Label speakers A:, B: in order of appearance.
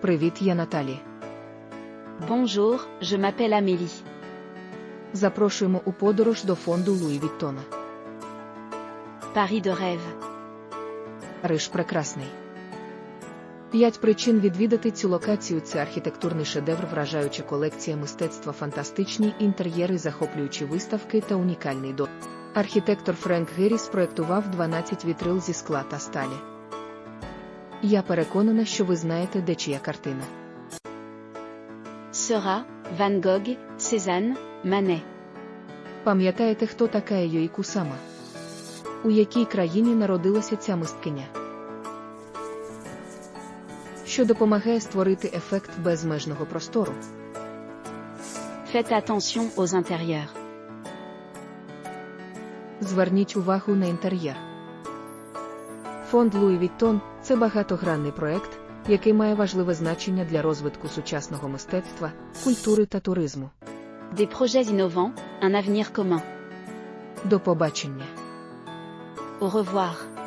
A: Привіт, я Наталі.
B: Bonjour, je m'appelle Amélie.
A: Запрошуємо у подорож до фонду Луї Віттона.
B: Paris de rêve.
A: Париж прекрасний. П'ять причин відвідати цю локацію це архітектурний шедевр, вражаюча колекція мистецтва, фантастичні інтер'єри, захоплюючі виставки та унікальний досвід. Архітектор Френк Герріс проєктував 12 вітрил зі скла та сталі. Я переконана, що ви знаєте, де чия картина.
B: Seurat, Van Gogh, Cézanne, Manet.
A: Пам'ятаєте, хто така Йої Кусама? У якій країні народилася ця мисткиня? Що допомагає створити ефект безмежного простору?
B: Faites attention aux intérieurs.
A: Зверніть увагу на інтер'єр. Фонд Луї Віттон це багатогранний проект, який має важливе значення для розвитку сучасного мистецтва, культури та туризму.
B: Des projets innovants, un avenir commun.
A: До побачення!
B: Au revoir.